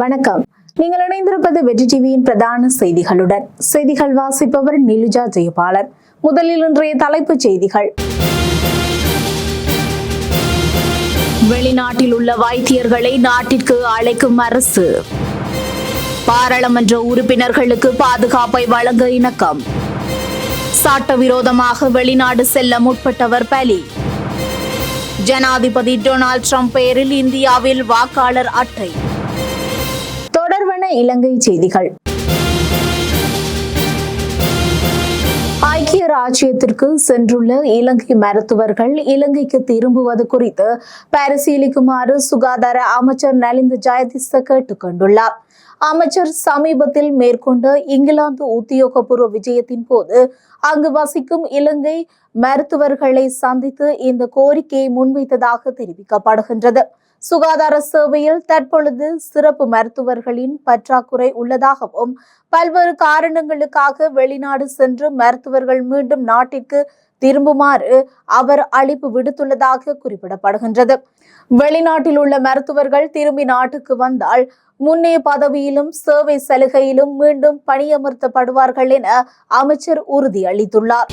வணக்கம். நீங்கள் இணைந்திருப்பது வெற்றி டிவியின் பிரதான செய்திகளுடன். செய்திகள் வாசிப்பவர் நிலுஜா ஜெயபாலன் முதலில் இன்றைய தலைப்புச் செய்திகள். வெளிநாட்டில் உள்ள வைத்தியர்களை நாட்டிற்கு அழைக்கும் அரசு. பாராளுமன்ற உறுப்பினர்களுக்கு பாதுகாப்பை வழங்க இணக்கம். சட்டவிரோதமாக வெளிநாடு செல்ல முற்பட்டவர் பலி. ஜனாதிபதி டொனால்ட் ட்ரம்ப் பெயரில் இந்தியாவில் வாக்காளர் அட்டை. இலங்கை செய்திகள். ஐக்கிய ராஜ்யத்திற்கு சென்றுள்ள இலங்கை மருத்துவர்கள் இலங்கைக்கு திரும்புவது குறித்து பரிசீலிக்குமாறு சுகாதார அமைச்சர் நலிந்த ஜெயதிச கேட்டுக் கொண்டுள்ளார். அமைச்சர் சமீபத்தில் மேற்கொண்ட இங்கிலாந்து உத்தியோகபூர்வ விஜயத்தின் போது அங்கு வசிக்கும் இலங்கை மருத்துவர்களை சந்தித்து இந்த கோரிக்கையை முன்வைத்ததாக தெரிவிக்கப்படுகின்றது. சுகாதார சேவையில் தற்பொழுது சிறப்பு மருத்துவர்களின் பற்றாக்குறை உள்ளதாகவும் பல்வேறு காரணங்களுக்காக வெளிநாடு சென்று மருத்துவர்கள் மீண்டும் நாட்டிற்கு திரும்புமாறு அவர் அழைப்பு விடுத்துள்ளதாக குறிப்பிடப்படுகின்றது. வெளிநாட்டில் உள்ள மருத்துவர்கள் திரும்பி நாட்டுக்கு வந்தால் முன்னே பதவியிலும் சேவை சலுகையிலும் மீண்டும் பணியமர்த்தப்படுவார்கள் என அமைச்சர் உறுதியளித்துள்ளார்.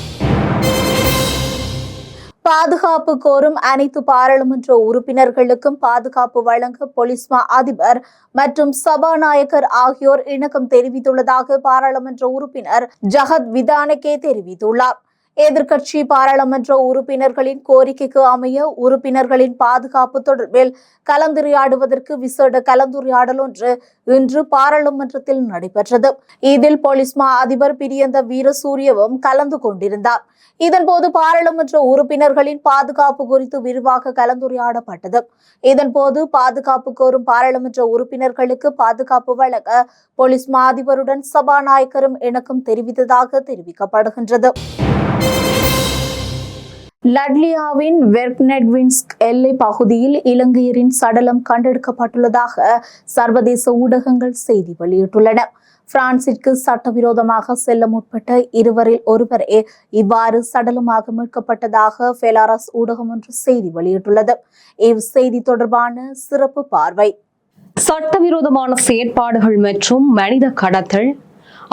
பாதுகாப்பு கோரும் அனைத்து பாராளுமன்ற உறுப்பினர்களுக்கும் பாதுகாப்பு வழங்க பொலிஸ்மா அதிபர் மற்றும் சபாநாயகர் ஆகியோர் இணக்கம் தெரிவித்துள்ளதாக பாராளுமன்ற உறுப்பினர் ஜகத் விதானகே தெரிவித்துள்ளார். எதிர்க்கட்சி பாராளுமன்ற உறுப்பினர்களின் கோரிக்கைக்கு அமைய உறுப்பினர்களின் பாதுகாப்பு தொடர்பில் கலந்துரையாடுவதற்கு விசேட கலந்துரையாடல் ஒன்று இன்று பாராளுமன்றத்தில் நடைபெற்றது. இதில் போலீஸ் மா அதிபர் பிரியந்த வீரசூரியவும் கலந்து கொண்டிருந்தார். இதன்போது பாராளுமன்ற உறுப்பினர்களின் பாதுகாப்பு குறித்து விரிவாக கலந்துரையாடப்பட்டது. இதன்போது பாதுகாப்பு கோரும் பாராளுமன்ற உறுப்பினர்களுக்கு பாதுகாப்பு வழங்க போலீஸ் மா அதிபருடன் சபாநாயகரும் இணக்கம் தெரிவித்ததாக தெரிவிக்கப்படுகின்றது. லட்லியாவின் வெர்க்னெட்வின்ஸ்க் எல்லை பகுதியில் இலங்கையரின் சடலம் கண்டெடுக்கப்பட்டுள்ளதாக சர்வதேச ஊடகங்கள் செய்தி வெளியிட்டுள்ளன. பிரான்சிற்கு சட்டவிரோதமாக செல்ல முற்பட்ட இருவரில் ஒருவரே இவ்வாறு சடலமாக மீட்கப்பட்டதாக பெலாரஸ் ஊடகம் ஒன்று செய்தி வெளியிட்டுள்ளது. இவ் செய்தி தொடர்பான சிறப்பு பார்வை. சட்டவிரோதமான செயற்பாடுகள் மற்றும் மனித கடத்தல்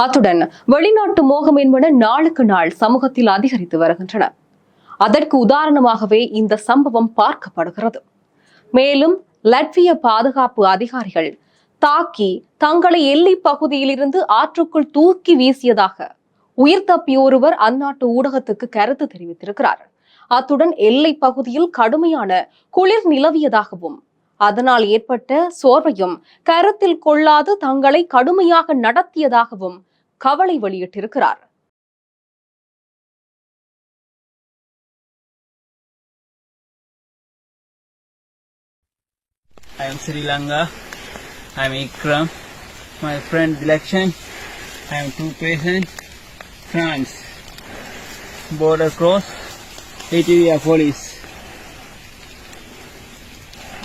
அத்துடன் வெளிநாட்டு மோகம் என்பன நாளுக்கு நாள் சமூகத்தில் அதிகரித்து வருகின்றன. அதற்கு உதாரணமாகவே இந்த சம்பவம் பார்க்கப்படுகிறது. மேலும் லட்விய பாதுகாப்பு அதிகாரிகள் தாக்கி தங்களை எல்லை பகுதியிலிருந்து ஆற்றுக்குள் தூக்கி வீசியதாக உயிர் தப்பிய ஒருவர் அந்நாட்டு ஊடகத்துக்கு கருத்து தெரிவித்திருக்கிறார். அத்துடன் எல்லை பகுதியில் கடுமையான குளிர் நிலவியதாகவும் அதனால் ஏற்பட்ட சோர்வையும் கருத்தில் கொள்ளாது தங்களை கடுமையாக நடத்தியதாகவும் கவலை வெளியிட்டிருக்கிறார் I am Sri Lanka. I am Ikram. My friend Dilekshan. I am two patients. France. Border cross. ATV police.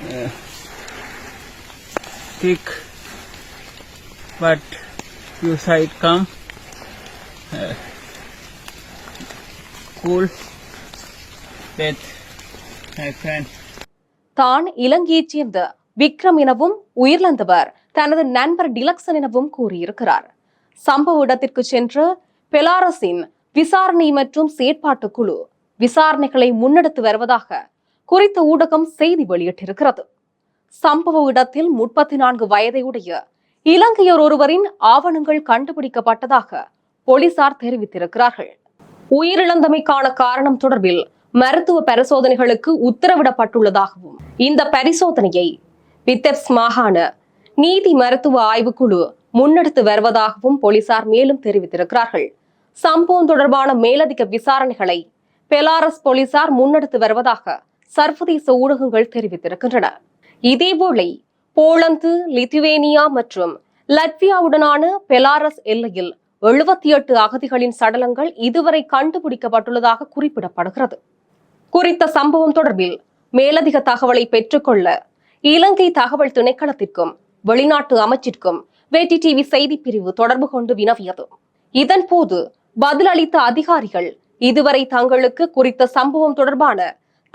Uh, thick, but you side come. Uh, cool. Death. My friend. தான் இலங்கையைச் சேர்ந்த விக்ரம் எனவும் உயிரிழந்தவர் தனது நண்பர் டிலக்சன் எனவும் கூறியிருக்கிறார் சம்பவ இடத்திற்கு சென்ற பெலாரஸின் விசாரணை மற்றும் செயற்பாட்டு குழு விசாரணைகளை முன்னெடுத்து வருவதாக குறித்த ஊடகம் செய்தி வெளியிட்டிருக்கிறது. சம்பவ இடத்தில் முப்பத்தி நான்கு வயதையுடைய இலங்கையர் ஒருவரின் ஆவணங்கள் கண்டுபிடிக்கப்பட்டதாக போலீசார் தெரிவித்திருக்கிறார்கள். உயிரிழந்தமைக்கான காரணம் தொடர்பில் மருத்துவ பரிசோதனைகளுக்கு உத்தரவிடப்பட்டுள்ளதாகவும் இந்த பரிசோதனையை வித்தெப்ஸ் மாகாண நீதி மருத்துவ ஆய்வுக்குழு முன்னெடுத்து வருவதாகவும் போலீசார் மேலும் தெரிவித்திருக்கிறார்கள். சம்பவம் தொடர்பான மேலதிக விசாரணைகளை பெலாரஸ் போலீசார் முன்னெடுத்து வருவதாக சர்வதேச ஊடகங்கள் தெரிவித்திருக்கின்றன. இதேவேளை போலந்து லித்துவேனியா மற்றும் லட்வியாவுடனான பெலாரஸ் எல்லையில் எழுபத்தி எட்டு அகதிகளின் சடலங்கள் இதுவரை கண்டுபிடிக்கப்பட்டுள்ளதாக குறிப்பிடப்படுகிறது. குறித்த சம்பவம் தொடர்பில் மேலதிக தகவலை பெற்றுக்கொள்ள இலங்கை தகவல் திணைக்களத்திற்கும் வெளிநாட்டு அமைச்சிற்கும் வேட்டி டிவி செய்தி பிரிவு தொடர்பு கொண்டு வினவியது. இதன்போது பதிலளித்த அதிகாரிகள் இதுவரை தங்களுக்கு குறித்த சம்பவம் தொடர்பான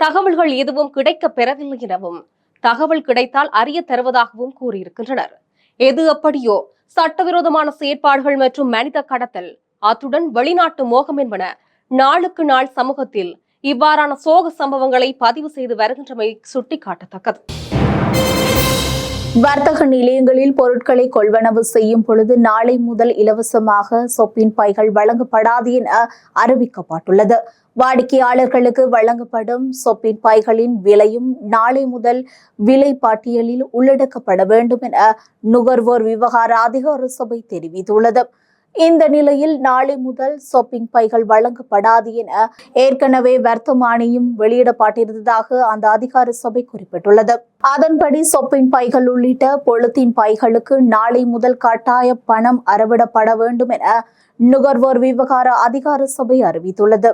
தகவல்கள் எதுவும் கிடைக்கப் பெறவில்லை எனவும் தகவல் கிடைத்தால் அறிய தருவதாகவும் கூறியிருக்கின்றனர். எது அப்படியோ சட்டவிரோதமான செயற்பாடுகள் மற்றும் மனித கடத்தல் அத்துடன் வெளிநாட்டு மோகம் என்பன நாளுக்கு நாள் சமூகத்தில் இவ்வாறான சோக சம்பவங்களை பதிவு செய்து வருகின்றமை சுட்டிக்காட்டத்தக்கது. வர்த்தக நிலையங்களில் பொருட்களை கொள்வனவு செய்யும் பொழுது நாளை முதல் இலவசமாக சொப்பின் பைகள் வழங்கப்படாது என அறிவிக்கப்பட்டுள்ளது. வாடிக்கையாளர்களுக்கு வழங்கப்படும் சொப்பின் பைகளின் விலையும் நாளை முதல் விலை பட்டியலில் உள்ளடக்கப்பட வேண்டும் என நுகர்வோர் விவகார அதிகார சபை தெரிவித்துள்ளது. இந்த நிலையில் நாளை முதல் சொப்பிங் பைகள் வழங்கப்படாது என ஏற்கனவே வர்த்தமானியும் வெளியிடப்பட்டிருந்ததாக அந்த அதிகார சபை குறிப்பிட்டுள்ளது. அதன்படி ஷாப்பிங் பைகள் உள்ளிட்ட பொழுத்தின் பைகளுக்கு நாளை முதல் கட்டாய பணம் அறவிடப்பட வேண்டும் என நுகர்வோர் விவகார அதிகார சபை அறிவித்துள்ளது.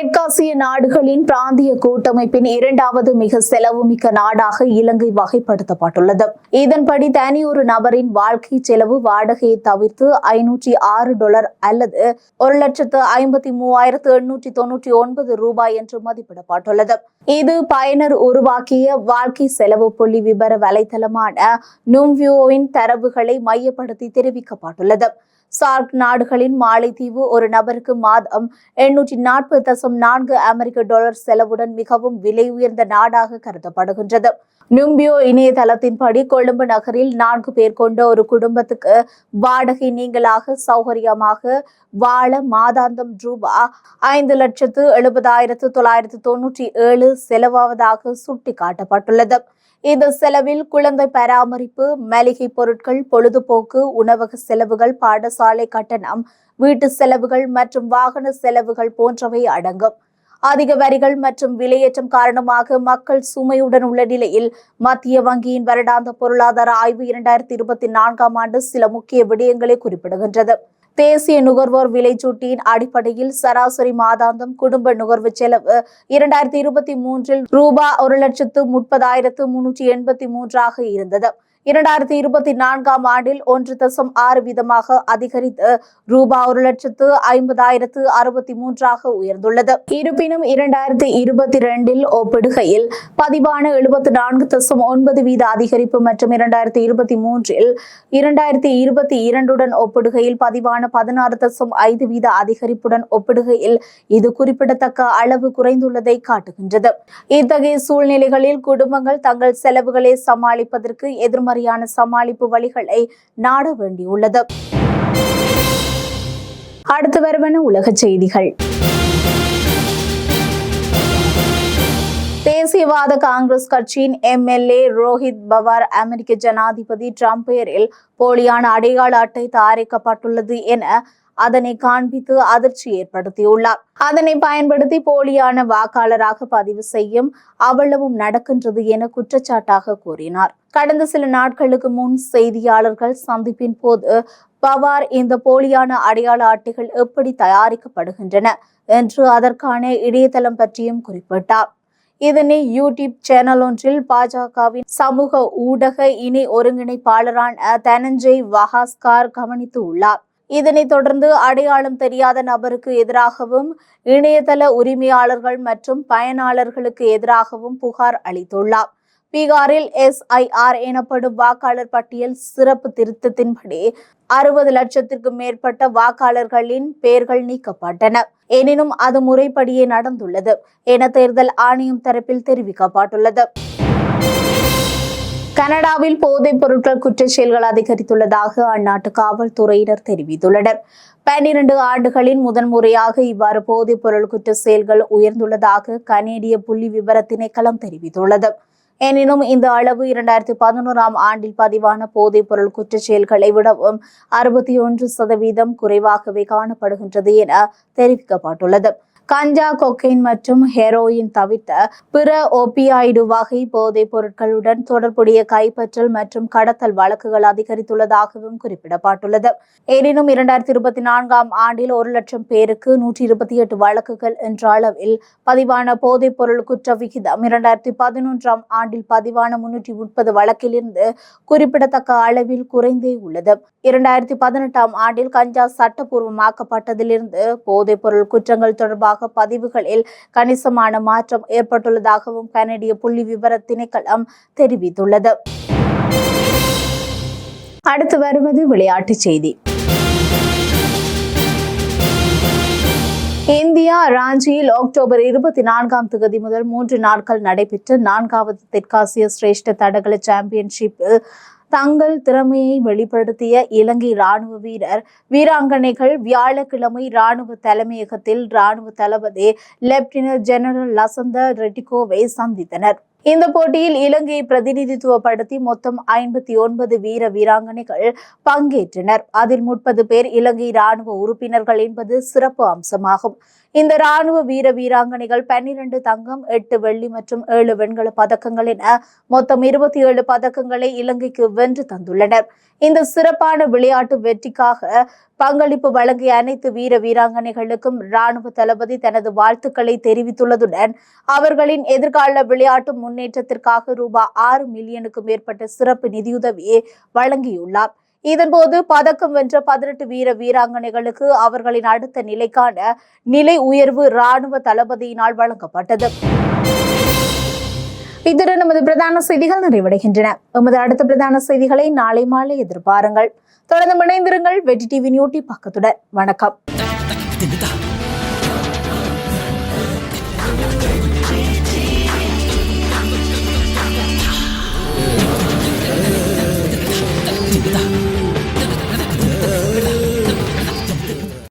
தெற்காசிய நாடுகளின் பிராந்திய கூட்டமைப்பின் இரண்டாவது மிக செலவுமிக்க நாடாக இலங்கை வகைப்படுத்தப்பட்டுள்ளது. இதன்படி தனி ஒரு நபரின் வாழ்க்கை செலவு வாடகையை தவிர்த்து ஐநூற்றி ஆறு டாலர் அல்லது ஒரு லட்சத்து ஐம்பத்தி மூவாயிரத்து எண்ணூற்றி தொன்னூற்றி ஒன்பது ரூபாய் என்று மதிப்பிடப்பட்டுள்ளது. இது பயனர் உருவாக்கிய வாழ்க்கை செலவு புள்ளி விபர வலைத்தளமான நும்வியோவின் தரவுகளை மையப்படுத்தி தெரிவிக்கப்பட்டுள்ளது. சார்க் நாடுகளின் மாலைத்தீவு ஒரு நபருக்கு மாதம் எண்ணூற்றி நாற்பது தசம் நான்கு அமெரிக்க டாலர் செலவுடன் மிகவும் விலை உயர்ந்த நாடாக கருதப்படுகின்றது. நும்பியோ இணையதளத்தின்படி கொழும்பு நகரில் நான்கு பேர் கொண்ட ஒரு குடும்பத்துக்கு வாடகை நீங்களாக சௌகரியமாக வாழ மாதாந்தம் ரூபா ஐந்து லட்சத்து எழுபதாயிரத்து தொள்ளாயிரத்து தொன்னூற்றி ஏழு செலவாவதாக சுட்டிக்காட்டப்பட்டுள்ளது. இந்த செலவில் குழந்தை பராமரிப்பு மளிகை பொருட்கள் பொழுதுபோக்கு உணவக செலவுகள் பாடசாலை கட்டணம் வீட்டு செலவுகள் மற்றும் வாகன செலவுகள் போன்றவை அடங்கும். அதிக வரிகள் மற்றும் விலையேற்றம் காரணமாக மக்கள் சுமையுடன் உள்ள நிலையில் மத்திய வங்கியின் வருடாந்த பொருளாதார ஆய்வு இரண்டாயிரத்தி இருபத்தி நான்காம் ஆண்டு சில முக்கிய விடயங்களை குறிப்பிடுகின்றது. தேசிய நுகர்வோர் விலைச்சூட்டியின் அடிப்படையில் சராசரி மாதாந்தம் குடும்ப நுகர்வு செலவு இரண்டாயிரத்தி இருபத்தி மூன்றில் ரூபா ஒரு லட்சத்து முப்பதாயிரத்து முன்னூற்றி எண்பத்தி மூன்றாக இருந்தது. இரண்டாயிரத்தி இருபத்தி நான்காம் ஆண்டில் ஒன்று தசம் ஆறு வீதமாக அதிகரித்து ரூபாய் ஒரு லட்சத்து ஐம்பதாயிரத்து அறுபத்தி மூன்றாக உயர்ந்துள்ளது. இருப்பினும் இரண்டாயிரத்தி இருபத்தி இரண்டில் ஒப்பிடுகையில் பதிவான எழுபத்தி நான்கு தசம் ஒன்பது வீத அதிகரிப்பு மற்றும் இரண்டாயிரத்தி இருபத்தி மூன்றில் இரண்டாயிரத்தி இருபத்தி இரண்டுடன் ஒப்பிடுகையில் பதிவான பதினாறு தசம் ஐந்து வீத அதிகரிப்புடன் ஒப்பிடுகையில் இது குறிப்பிடத்தக்க அளவு குறைந்துள்ளதை காட்டுகின்றது. இத்தகைய சூழ்நிலைகளில் குடும்பங்கள் தங்கள் செலவுகளை சமாளிப்பதற்கு எதிர்மறையான சமாளிப்பு வழிகளை நாட வேண்டியுள்ளது. அடுத்து வருவன உலக செய்திகள். தேசியவாத காங்கிரஸ் கட்சியின் எம்எல்ஏ ரோஹித் பவார் அமெரிக்க ஜனாதிபதி ட்ரம்ப் பெயரில் போலியான அடையாள அட்டை தயாரிக்கப்பட்டுள்ளது என அதனை காண்பித்து அதிர்ச்சி ஏற்படுத்தியுள்ளார். அதனை பயன்படுத்தி போலியான வாக்காளராக பதிவு செய்யும் அவ்வளவும் நடக்கின்றது என குற்றச்சாட்டாக கூறினார். கடந்த சில நாட்களுக்கு முன் செய்தியாளர்கள் சந்திப்பின் போது பவார் இந்த போலியான அடையாள அட்டைகள் எப்படி தயாரிக்கப்படுகின்றன என்று அதற்கான இணையதளம் பற்றியும் குறிப்பிட்டார். இதனை யூடியூப் சேனல் ஒன்றில் பாஜகவின் சமூக ஊடக இணை ஒருங்கிணைப்பாளரான தனஞ்சய் வஹாஸ்கார் கவனித்து உள்ளார். இதனைத் தொடர்ந்து அடையாளம் தெரியாத நபருக்கு எதிராகவும் இணையதள உரிமையாளர்கள் மற்றும் பயனாளர்களுக்கு எதிராகவும் புகார் அளித்துள்ளார். பீகாரில் எஸ்ஐஆர் எனப்படும் வாக்காளர் பட்டியல் சிறப்பு திருத்தத்தின்படி அறுபது லட்சத்திற்கும் மேற்பட்ட வாக்காளர்களின் பெயர்கள் நீக்கப்பட்டன. எனினும் அது முறைப்படியே நடந்துள்ளது என தேர்தல் ஆணையம் தரப்பில் தெரிவிக்கப்பட்டுள்ளது. கனடாவில் போதைப் பொருட்கள் குற்றச் செயல்கள் அதிகரித்துள்ளதாக அந்நாட்டு காவல்துறையினர் தெரிவித்துள்ளனர். பன்னிரண்டு ஆண்டுகளில் முதன்முறையாக இவ்வாறு போதைப் பொருள் குற்ற செயல்கள் உயர்ந்துள்ளதாக கனேடிய புள்ளி விவர திணைக்களம் தெரிவித்துள்ளது. எனினும் இந்த அளவு இரண்டாயிரத்தி பதினோராம் ஆண்டில் பதிவான போதைப் பொருள் குற்றச் செயல்களை விடவும் அறுபத்தி ஒன்று சதவீதம் குறைவாகவே காணப்படுகின்றது என தெரிவிக்கப்பட்டுள்ளது. கஞ்சா கொக்கைன் மற்றும் ஹெரோயின் தவிர்த்த பிற ஓபியாய்டு வகை போதைப் பொருட்களுடன் தொடர்புடைய கைப்பற்றல் மற்றும் கடத்தல் வழக்குகள் அதிகரித்துள்ளதாகவும் குறிப்பிடப்பட்டுள்ளது. எனினும் இரண்டாயிரத்தி இருபத்தி நான்காம் ஆண்டில் ஒரு லட்சம் பேருக்கு நூற்றி இருபத்தி எட்டு வழக்குகள் என்ற அளவில் பதிவான போதைப் பொருள் குற்ற விகிதம் இரண்டாயிரத்தி பதினொன்றாம் ஆண்டில் பதிவான முன்னூற்றி முப்பது வழக்கிலிருந்து குறிப்பிடத்தக்க அளவில் குறைந்தே உள்ளது. இரண்டாயிரத்தி பதினெட்டாம் ஆண்டில் கஞ்சா சட்டப்பூர்வமாக்கப்பட்டதிலிருந்து போதைப் பொருள் குற்றங்கள் தொடர்பாக பதிவுகளில் கணிசமான மாற்றம் ஏற்பட்டுள்ளதாகவும் கனடிய புள்ளி விவர திணைக்களம் தெரிவித்துள்ளது. அடுத்து வருவது விளையாட்டுச் செய்தி. இந்தியா ராஞ்சியில் அக்டோபர் இருபத்தி நான்காம் தேதி முதல் மூன்று நாட்கள் நடைபெற்ற நான்காவது தெற்காசிய சிரேஷ்ட தடகள சாம்பியன்ஷிப்பில் தங்கள் திறமையை வெளிப்படுத்திய இலங்கை ராணுவ வீரர் வீராங்கனைகள் வியாழக்கிழமை ராணுவ தலைமையகத்தில் ராணுவ தளபதி லெப்டினன்ட் ஜெனரல் லசந்த ரெட்டிகோவை சந்தித்தனர். இந்த போட்டியில் இலங்கையை பிரதிநிதித்துவப்படுத்தி மொத்தம் ஐம்பத்தி ஒன்பது வீர வீராங்கனைகள் பங்கேற்றனர். அதில் முப்பது பேர் இலங்கை ராணுவ உறுப்பினர்கள் என்பது சிறப்பு அம்சமாகும். இந்த ராணுவ வீர வீராங்கனைகள் பன்னிரண்டு தங்கம் எட்டு வெள்ளி மற்றும் ஏழு வெண்கல பதக்கங்கள் என மொத்தம் இருபத்தி ஏழு பதக்கங்களை இலங்கைக்கு வென்று தந்துள்ளனர். இந்த சிறப்பான விளையாட்டு வெற்றிக்காக பங்களிப்பு வழங்கிய அனைத்து வீர வீராங்கனைகளுக்கும் ராணுவ தளபதி தனது வாழ்த்துக்களை தெரிவித்துள்ளதுடன் அவர்களின் எதிர்கால விளையாட்டு முன்னேற்றத்திற்காக ரூபாய் ஆறு மில்லியனுக்கும் மேற்பட்ட சிறப்பு நிதியுதவியை வழங்கியுள்ளார். இதன்போது பதக்கம் வென்ற பதினெட்டு வீர வீராங்கனைகளுக்கு அவர்களின் அடுத்த நிலைக்கான நிலை உயர்வு ராணுவ தளபதியினால் வழங்கப்பட்டது. இத்துடன் நமது பிரதான செய்திகள் நிறைவடைகின்றன. எமது அடுத்த பிரதான செய்திகளை நாளை மாலை எதிர்பாருங்கள். தொடர்ந்து இணைந்திருங்கள். வெற்றி டிவி நியூட்டி பக்கத்துடன். வணக்கம்.